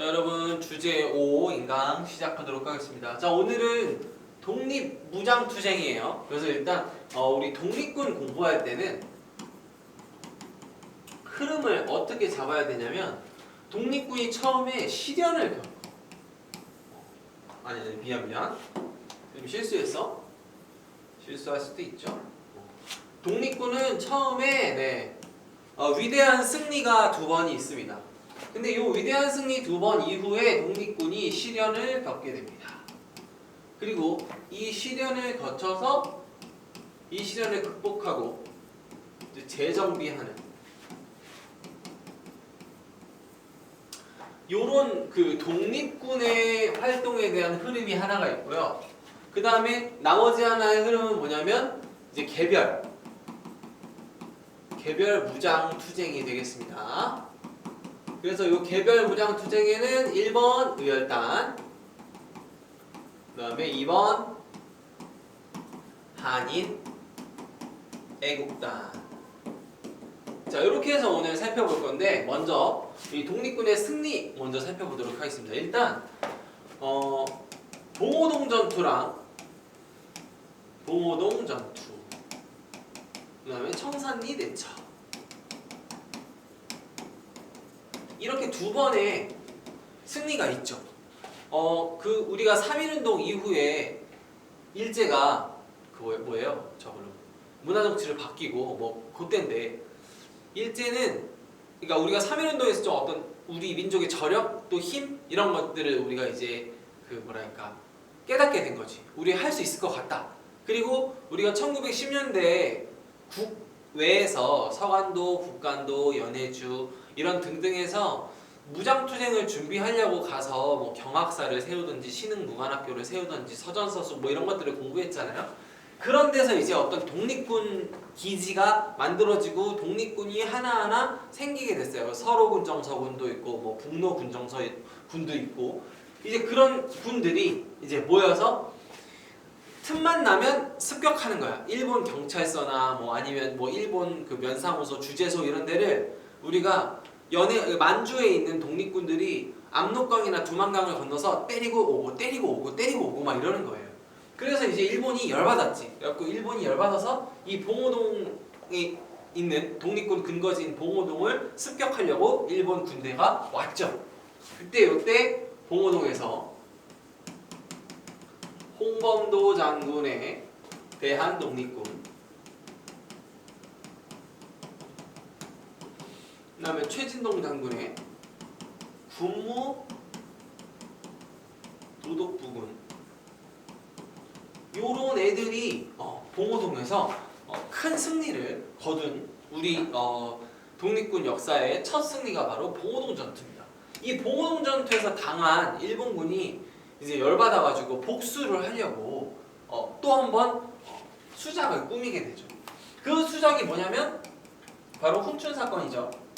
자 여러분 주제 5 인강 시작하도록 하겠습니다. 자 오늘은 독립 무장 투쟁이에요. 그래서 일단 어, 우리 독립군 공부할 때는 흐름을 어떻게 잡아야 되냐면 독립군이 처음에 시련을 겪어. 아니 아니 미안 미안. 좀 실수했어? 실수할 수도 있죠. 독립군은 처음에 네, 어, 위대한 승리가 두 번이 있습니다. 근데 이 위대한 승리 두 번 이후에 독립군이 시련을 겪게 됩니다. 그리고 이 시련을 거쳐서 이 시련을 극복하고 재정비하는 요런 그 독립군의 활동에 대한 흐름이 하나가 있고요. 그 다음에 나머지 하나의 흐름은 뭐냐면 이제 개별 개별 무장 투쟁이 되겠습니다. 그래서 이 개별 무장 투쟁에는 1번 의열단, 그다음에 2번 한인 애국단. 자 이렇게 해서 오늘 살펴볼 건데 먼저 이 독립군의 승리 먼저 살펴보도록 하겠습니다. 일단 어, 봉오동 전투랑 봉오동 전투, 그다음에 청산리 대처. 이렇게 두 번의 승리가 있죠. 어, 그 우리가 3.1운동 이후에 일제가 그 뭐- 뭐예요? 저걸로 문화 정치를 바뀌고 뭐 그때인데 일제는 그러니까 우리가 3.1운동에서 좀 어떤 우리 민족의 저력 또 힘 이런 것들을 우리가 이제 그 뭐랄까 깨닫게 된 거지. 우리 할 수 있을 것 같다. 그리고 우리가 1910년대에 국외에서 서간도, 북간도, 연해주 이런 등등에서 무장투쟁을 준비하려고 가서 뭐 경학사를 세우든지 신흥무관학교를 세우든지 서전서수 뭐 이런 것들을 공부했잖아요. 그런 데서 이제 어떤 독립군 기지가 만들어지고 독립군이 하나하나 생기게 됐어요. 서로군 정서군도 있고 뭐 북로군 정서군도 있고 이제 그런 군들이 이제 모여서 틈만 나면 습격하는 거야. 일본 경찰서나 뭐 아니면 뭐 일본 그 면사무소, 주재소 이런 데를 우리가 연해 만주에 있는 독립군들이 압록강이나 두만강을 건너서 때리고 오고 때리고 오고 때리고 오고 막 이러는 거예요. 그래서 이제 일본이 열받았지. 그래갖고 일본이 열받아서 이 봉오동에 있는 독립군 근거지인 봉오동을 습격하려고 일본 군대가 왔죠. 그때 요때 봉오동에서 홍범도 장군의 대한 독립군 그 다음에 최진동 장군의 군무 도독부군 요런 애들이 어, 봉오동에서 어, 큰 승리를 거둔 우리 어, 독립군 역사의 첫 승리가 바로 봉오동 전투입니다. 이 봉오동 전투에서 당한 일본군이 이제 열받아가지고 복수를 하려고 어, 또한번 수작을 꾸미게 되죠. 그 수작이 뭐냐면 바로 훈춘 사건이죠.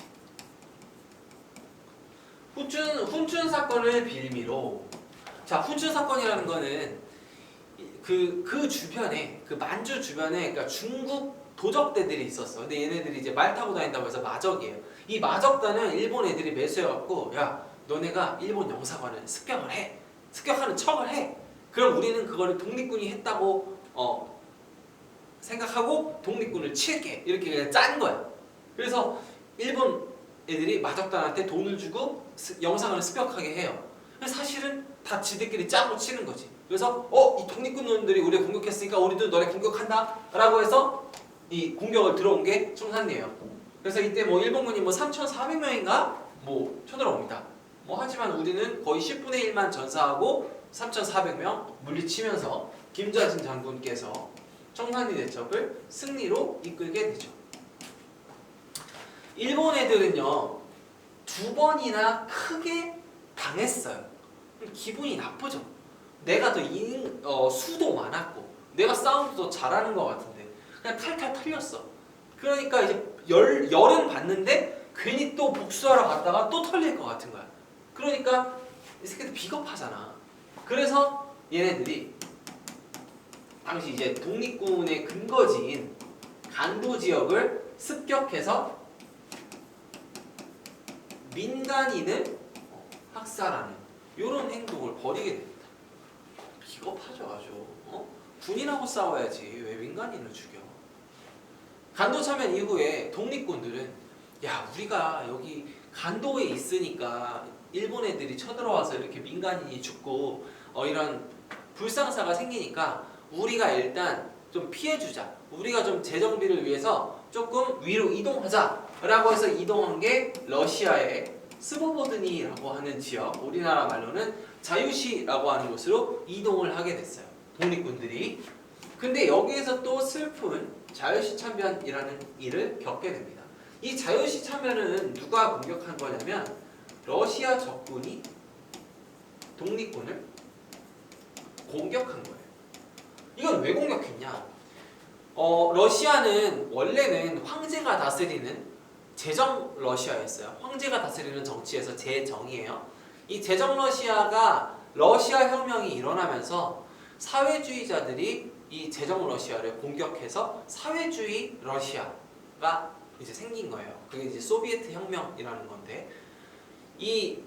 훈춘 훈춘 사건을 빌미로 자 훈춘 사건이라는 거는 그 그 주변에 그 만주 주변에 그러니까 중국 도적대들이 있었어. 근데 얘네들이 이제 말 타고 다닌다고 해서 마적이에요. 이 마적단은 일본 애들이 매수해갖고 야 너네가 일본 영사관을 습격을 해. 습격하는 척을 해. 그럼 우리는 그거를 독립군이 했다고 어 생각하고 독립군을 칠게 이렇게 짠 거야. 그래서 일본 애들이 마적단한테 돈을 주고 스- 영상을 습격하게 해요. 사실은 다 지들끼리 짜고 치는 거지. 그래서 어 이 독립군 놈들이 우리 공격했으니까 우리도 너네 공격한다라고 해서 이 공격을 들어온 게 청산리예요. 그래서 이때 뭐 일본군이 뭐 3,400명인가 뭐 쳐들어옵니다. 뭐 하지만 우리는 거의 10분의 1만 전사하고 3,400명 물리치면서 김좌진 장군께서 청산리 대첩을 승리로 이끌게 되죠. 일본 애들은요 두 번이나 크게 당했어요. 기분이 나쁘죠. 내가 더 인, 어, 수도 많았고 내가 싸움도 더 잘하는 것 같은데 그냥 탈탈 털렸어. 그러니까 이제 열 열은 받는데 괜히 또 복수하러 갔다가 또 털릴 것 같은 거야. 그러니까 이 새끼들 비겁하잖아. 그래서 얘네들이 당시 이제 독립군의 근거지인 간도 지역을 습격해서 민간인을 학살하는 이런 행동을 벌이게 됩니다. 비겁하죠 아주. 어? 군인하고 싸워야지 왜 민간인을 죽여? 간도 참여 이후에 독립군들은 야 우리가 여기 간도에 있으니까 일본 애들이 쳐들어와서 이렇게 민간인이 죽고 어, 이런 불상사가 생기니까 우리가 일단 좀 피해주자. 우리가 좀 재정비를 위해서 조금 위로 이동하자 라고 해서 이동한 게 러시아의 스보보드니라고 하는 지역, 우리나라 말로는 자유시라고 하는 곳으로 이동을 하게 됐어요. 독립군들이. 근데 여기에서 또 슬픈 자유시 참변이라는 일을 겪게 됩니다. 이 자유시 참변은 누가 공격한 거냐면 러시아 적군이 독립군을 공격한 거예요. 이건 왜 공격했냐? 어, 러시아는 원래는 황제가 다스리는 제정 러시아였어요. 황제가 다스리는 정치에서 제정이에요. 이 제정 러시아가 러시아 혁명이 일어나면서 사회주의자들이 이 제정 러시아를 공격해서 사회주의 러시아가 이제 생긴 거예요. 그게 이제 소비에트 혁명이라는 건데 이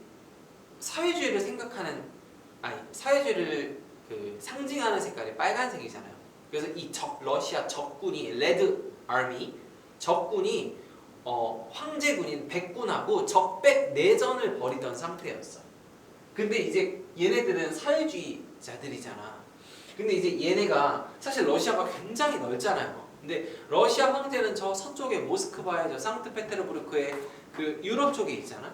사회주의를 생각하는 아니 사회주의를 그 상징하는 색깔이 빨간색이잖아요. 그래서 이 적 러시아 적군이 레드 아미 적군이 어, 황제군인 백군하고 적백 내전을 벌이던 상태였어. 근데 이제 얘네들은 사회주의자들이잖아. 근데 이제 얘네가 사실 러시아가 굉장히 넓잖아요. 근데 러시아 황제는 저 서쪽에 모스크바에 저 상트페테르부르크에 그 유럽 쪽에 있잖아.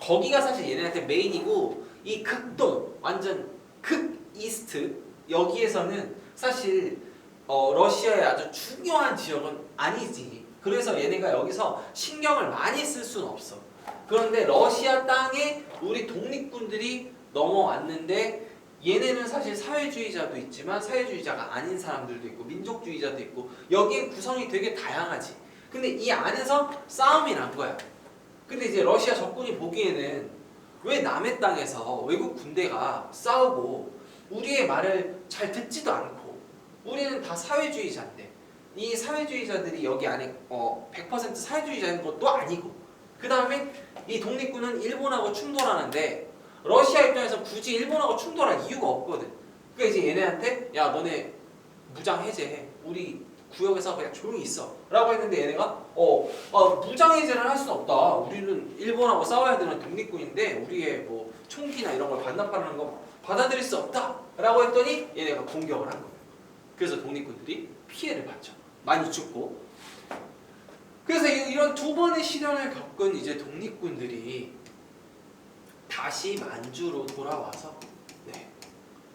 거기가 사실 얘네한테 메인이고 이 극동 완전 극 이스트 여기에서는 사실 어, 러시아의 아주 중요한 지역은 아니지. 그래서 얘네가 여기서 신경을 많이 쓸 수는 없어. 그런데 러시아 땅에 우리 독립군들이 넘어왔는데 얘네는 사실 사회주의자도 있지만 사회주의자가 아닌 사람들도 있고 민족주의자도 있고 여기에 구성이 되게 다양하지. 근데 이 안에서 싸움이 난 거야. 근데 이제 러시아 적군이 보기에는 왜 남의 땅에서 외국 군대가 싸우고 우리의 말을 잘 듣지도 않고 우리는 다 사회주의자인데 이 사회주의자들이 여기 안에 어, 100% 사회주의자인 것도 아니고 그 다음에 이 독립군은 일본하고 충돌하는데 러시아 입장에서 굳이 일본하고 충돌할 이유가 없거든. 그러니까 이제 얘네한테 야 너네 무장 해제해. 우리 구역에서 그냥 조용히 있어. 라고 했는데 얘네가 어, 어 무장 해제를 할 수는 없다. 우리는 일본하고 싸워야 되는 독립군인데 우리의 뭐 총기나 이런 걸 반납하는 거 받아들일 수 없다. 라고 했더니 얘네가 공격을 한 거예요. 그래서 독립군들이 피해를 봤죠. 많이 죽고. 그래서 이- 이런 두 번의 시련을 겪은 이제 독립군들이 다시 만주로 돌아와서 네,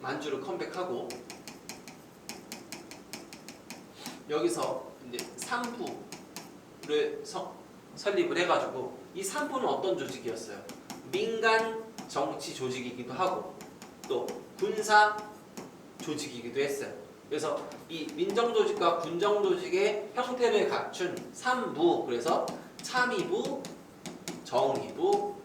만주로 컴백하고 여기서 이제 산부를 서- 설립을 해가지고 이 산부는 어떤 조직이었어요? 민간 정치 조직이기도 하고 또 군사 조직이기도 했어요. 그래서 이 민정 조직과 군정 조직의 형태를 갖춘 산부 그래서 참의부, 정의부,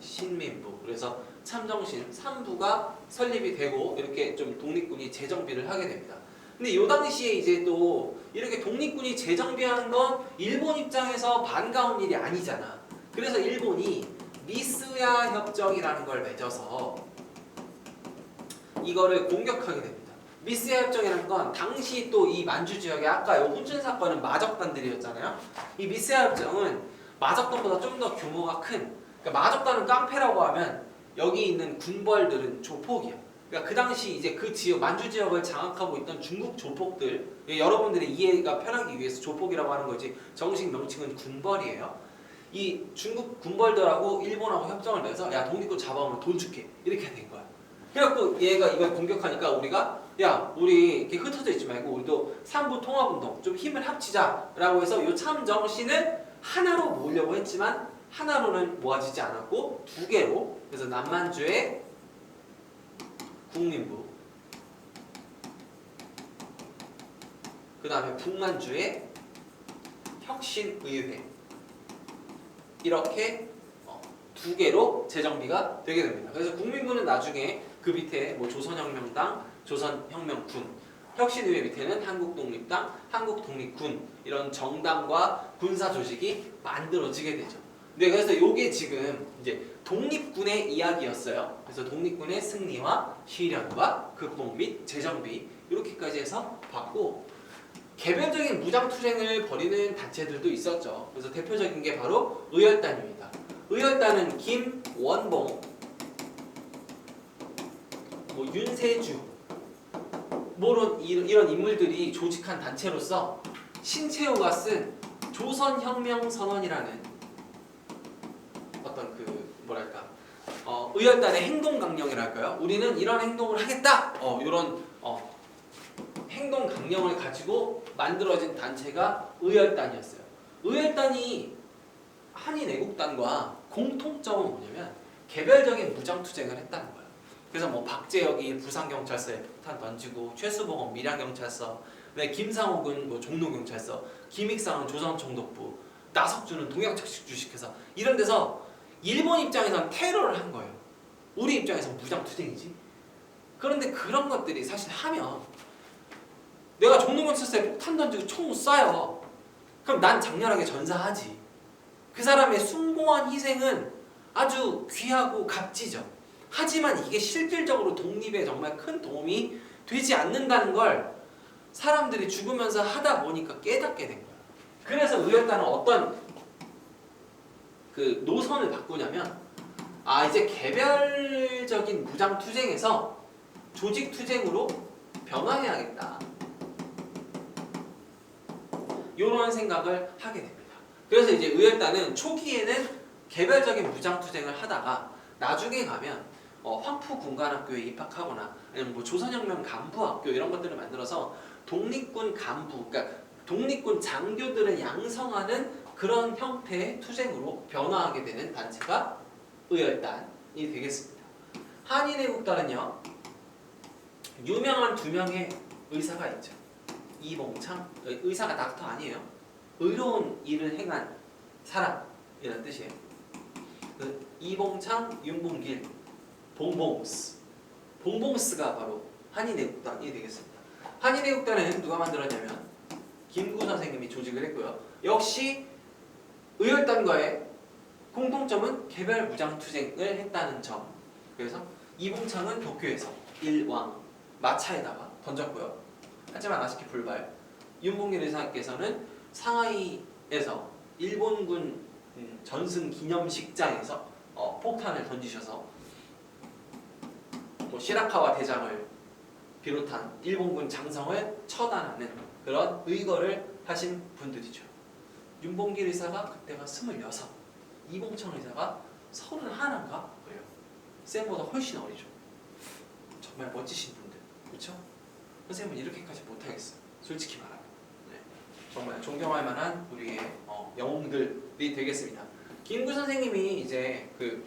신민부 그래서 참정신 삼부가 설립이 되고 이렇게 좀 독립군이 재정비를 하게 됩니다. 근데 요 당시에 이제 또 이렇게 독립군이 재정비하는 건 일본 입장에서 반가운 일이 아니잖아. 그래서 일본이 미스야 협정이라는 걸 맺어서 이거를 공격하게 됩니다. 미스야 협정이라는 건 당시 또 이 만주 지역에 아까 요 훈춘 사건은 마적단들이었잖아요. 이 미스야 협정은 마적단보다 좀 더 규모가 큰 그러니까 마적단은 깡패라고 하면 여기 있는 군벌들은 조폭이야. 그러니까 그 당시 이제 그 지역 만주 지역을 장악하고 있던 중국 조폭들 여러분들의 이해가 편하기 위해서 조폭이라고 하는 거지 정식 명칭은 군벌이에요. 이 중국 군벌들하고 일본하고 협정을 맺어서 야 독립군 잡아오면 돈 줄게 이렇게 된 거야. 그래갖고 얘가 이걸 공격하니까 우리가 야 우리 이렇게 흩어져 있지 말고 우리도 삼부 통합운동 좀 힘을 합치자라고 해서 요 참정신을 하나로 모으려고 했지만 하나로는 모아지지 않았고 두 개로 그래서 남만주의 국민부 그 다음에 북만주의 혁신의회 이렇게 어, 두 개로 재정비가 되게 됩니다. 그래서 국민부는 나중에 그 밑에 뭐 조선혁명당, 조선혁명군, 혁신의회 밑에는 한국독립당, 한국독립군 이런 정당과 군사 조직이 만들어지게 되죠. 네, 그래서 요게 지금 이제 독립군의 이야기였어요. 그래서 독립군의 승리와 시련과 극복 및 재정비 이렇게까지 해서 봤고 개별적인 무장 투쟁을 벌이는 단체들도 있었죠. 그래서 대표적인 게 바로 의열단입니다. 의열단은 김원봉, 뭐 윤세주, 뭐 이런, 인물들이 조직한 단체로서 신채호가 쓴 조선혁명선언이라는 어떤 그 뭐랄까 어, 의열단의 행동 강령이랄까요? 우리는 이런 행동을 하겠다. 어, 이런 어, 행동 강령을 가지고 만들어진 단체가 의열단이었어요. 의열단이 한인 애국단과 공통점은 뭐냐면 개별적인 무장 투쟁을 했다는 거예요. 그래서 뭐 박재혁이 부산경찰서에 폭탄 던지고 최수봉은 밀양경찰서, 왜 김상옥은 뭐 종로경찰서, 김익상은 조선총독부, 나석주는 동양착식 주식회사 이런 데서 일본 입장에서는 테러를 한 거예요. 우리 입장에서는 무장 투쟁이지. 그런데 그런 것들이 사실 하면 내가 종로경찰서에 폭탄 던지고 총 쏴요. 그럼 난 장렬하게 전사하지. 그 사람의 숭고한 희생은 아주 귀하고 값지죠. 하지만 이게 실질적으로 독립에 정말 큰 도움이 되지 않는다는 걸 사람들이 죽으면서 하다 보니까 깨닫게 된 거예요. 그래서 의열단은 어떤 그 노선을 바꾸냐면 아 이제 개별적인 무장 투쟁에서 조직 투쟁으로 변화해야겠다. 이런 생각을 하게 됩니다. 그래서 이제 의열단은 초기에는 개별적인 무장 투쟁을 하다가 나중에 가면 어, 황푸 군관학교에 입학하거나 아니면 뭐 조선혁명 간부학교 이런 것들을 만들어서 독립군 간부, 그러니까 독립군 장교들을 양성하는 그런 형태의 투쟁으로 변화하게 되는 단체가 의열단이 되겠습니다. 한인애국단은요 유명한 두 명의 의사가 있죠. 이봉창 의사가 닥터 아니에요. 의로운 일을 행한 사람이라는 뜻이에요. 그 이봉창, 윤봉길, 봉봉스, 봉봉스가 바로 한인애국단이 되겠습니다. 한인애국단은 누가 만들었냐면 김구 선생님이 조직을 했고요. 역시 의열단과의 공통점은 개별 무장 투쟁을 했다는 점. 그래서 이봉창은 도쿄에서 일왕 마차에다가 던졌고요. 하지만 아쉽게 불발. 윤봉길 의사께서는 상하이에서 일본군 음, 전승 기념식장에서 어, 폭탄을 던지셔서 뭐 시라카와 대장을 비롯한 일본군 장성을 처단하는 그런 의거를 하신 분들이죠. 윤봉길 의사가 그때가 26, 이봉창 의사가 31인가 그래요. 쌤보다 훨씬 어리죠. 정말 멋지신 분들, 그렇죠? 선생님은 이렇게까지 못하겠어요. 솔직히 말하면. 네. 정말 존경할 만한 우리의 어, 영웅들이 되겠습니다. 김구 선생님이 이제 그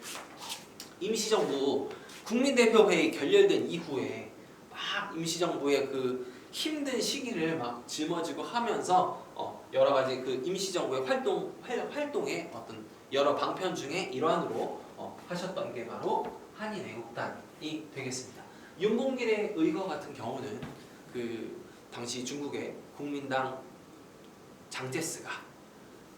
임시정부 국민대표회의 결렬된 이후에 막 임시정부의 그 힘든 시기를 막 짊어지고 하면서 어, 여러 가지 그 임시정부의 활동 활, 활동의 어떤 여러 방편 중에 일환으로 어, 하셨던 게 바로 한인애국단이 되겠습니다. 윤봉길의 의거 같은 경우는 그 당시 중국의 국민당 장제스가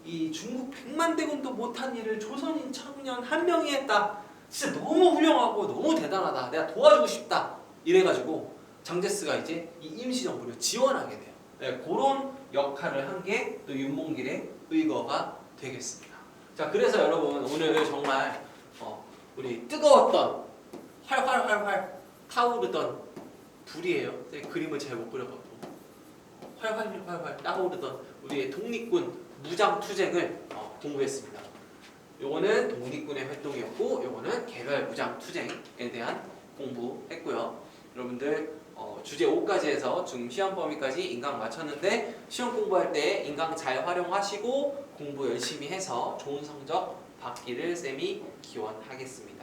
이 중국 백만 대군도 못한 일을 조선인 청년 한 명이 했다. 진짜 너무 훌륭하고 너무 대단하다. 내가 도와주고 싶다. 이래가지고 장제스가 이제 이 임시정부를 지원하게 돼요. 네, 그런 역할을 한 게 또 윤봉길의 의거가 되겠습니다. 자, 그래서 여러분 오늘 정말 어, 우리 뜨거웠던 활활활활 타오르던 불이에요. 제가 그림을 잘 못 그려갖고 활활활활 타오르던 우리의 독립군 무장 투쟁을 어, 공부했습니다. 요거는 독립군의 활동이었고 요거는 개별 무장 투쟁에 대한 공부했고요. 여러분들 어, 주제 5까지 해서 지금 시험 범위까지 인강 맞췄는데 시험 공부할 때 인강 잘 활용하시고 공부 열심히 해서 좋은 성적 받기를 쌤이 기원하겠습니다.